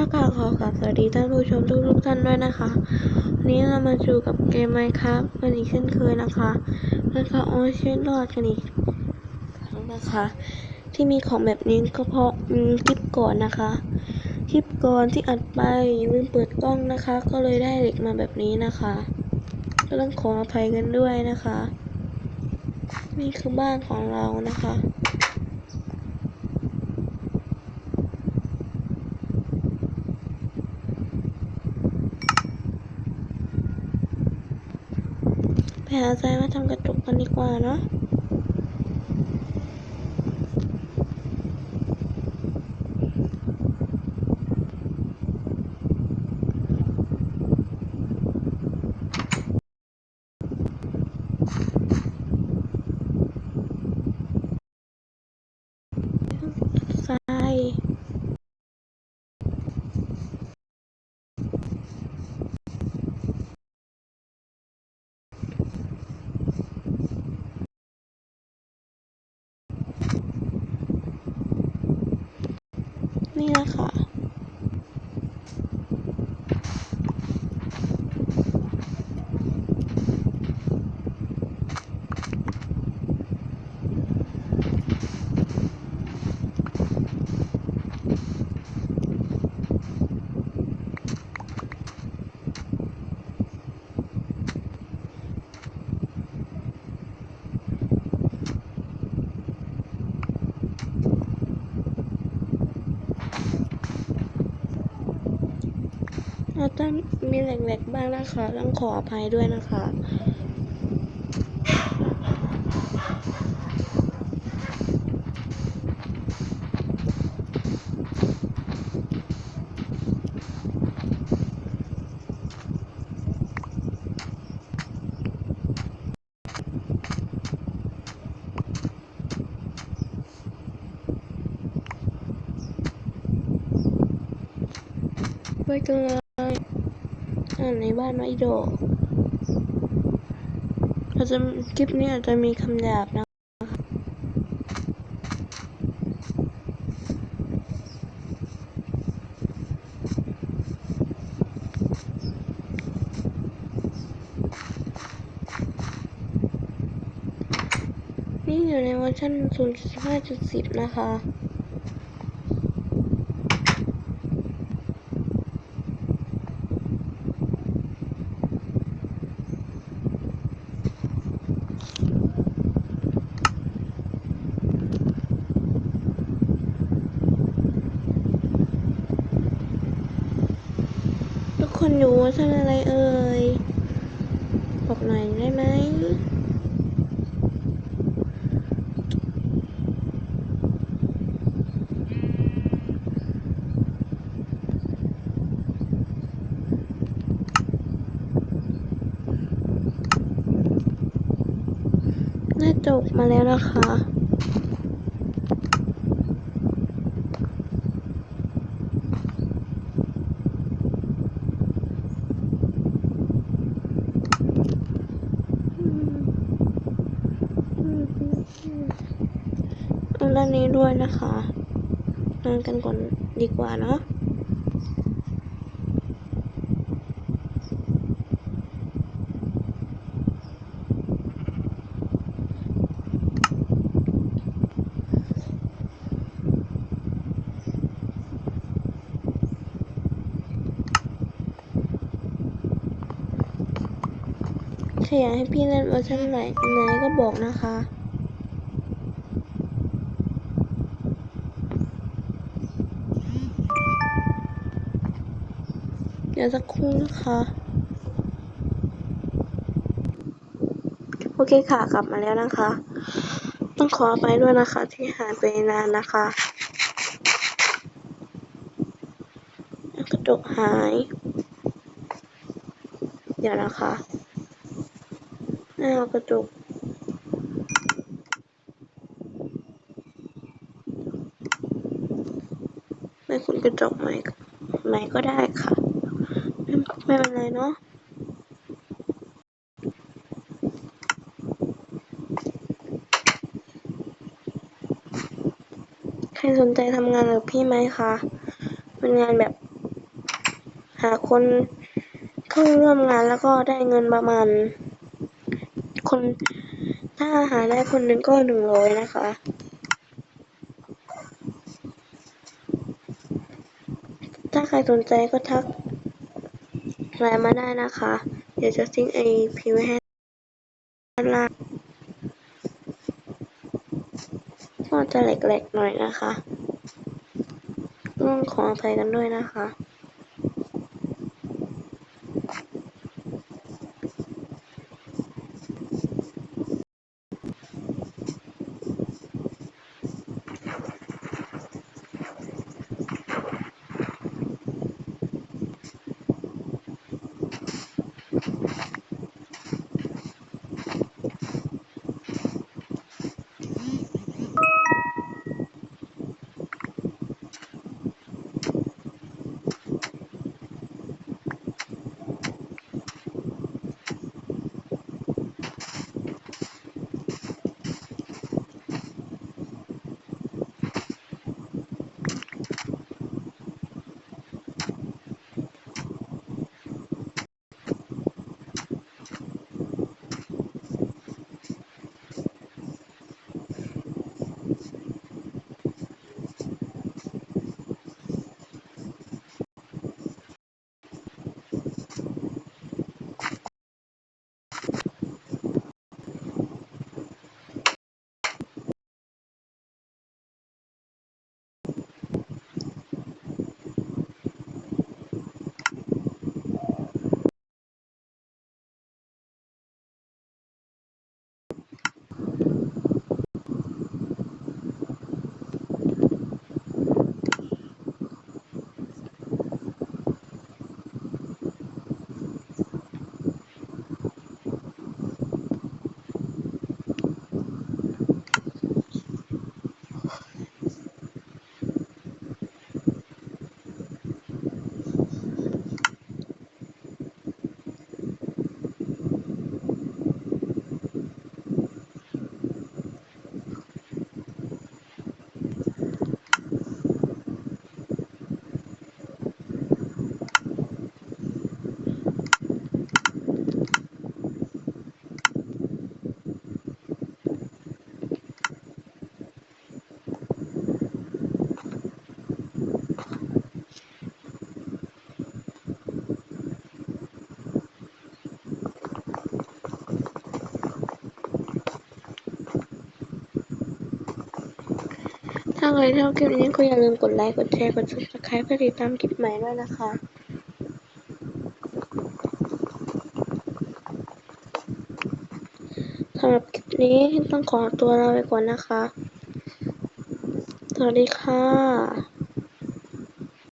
นะคะขอกราบสวัสดีท่านผู้ชมทุกทุกๆท่านด้วยนะคะ วันนี้เรามาอยู่กับเกมไมค์ครับกันอีกเช่นเคยนะคะแล้วก็เอาชีวิตรอดกันอีกครั้งนะคะ ที่มีของแบบนี้ก็เพราะมีคลิปก่อนนะคะคลิปก่อนที่อัดไปลืมเปิดกล้องนะคะ ก็เลยได้เหล็กมาแบบนี้นะคะก็ต้องขออภัยกันด้วยนะคะ นี่คือบ้านของเรานะคะ ไปหาใจมาทำกระจกกันดีกว่าเนาะ ทราย นี่แหละค่ะ มีแหลกๆบ้างนะคะ ต้องขออภัยด้วยนะคะไปกันเลยานในบ้านไม้โดกอาจจะคลิปนี้อาจจะมีคำหยาบนะคะนี่อยู่ในเวอร์ชัน0.5.10 นะคะ ทุกคนอยู่เวอร์ชันอะไรเอ่ยบอกหน่อยได้ไหมน่าจบมาแล้วนะคะ เอานนี้ด้วยนะคะนอนกันก่อนดีกว่าเนาะถ้าอยากให้พี่เล่นเวอร์ชันไหนไหนก็บอกนะคะ ดี๋ยวสักครู่นะคะ โอเคค่ะ กลับมาแล้วนะคะ ต้องขออภัยด้วยนะคะ ที่หายไปนานนะคะกระจกหาย เดี๋ยวนะคะเอากระจกไม่คุณกระจกใหม่ใหม่ก็ได้ค่ะ ไม่เป็นไรเนาะใครสนใจทำงานกับพี่ไหมคะเป็นงานแบบ หาคนเข้าร่วมงานแล้วก็ได้เงินประมาณ คนถ้าหาได้คนหนึ่งก็หนึ่งร้อยนะคะถ้าใครสนใจก็ทัก ไลน์มาได้นะคะ เดี๋ยวจะทิ้งไอพีไว้ให้ด้านล่างก็จะแหลกๆหน่อยนะคะต้องขออภัยกันด้วยนะคะ ครชอบคลิปนี้ก็อย่าลืมกดไลค์ กดแชร์ กด subscribe เพื่อติดตามคลิปใหม่ด้วยนะคะสำหรับคลิปนี้ต้องขอตัวลาไปก่อนนะคะ สวัสดีค่ะ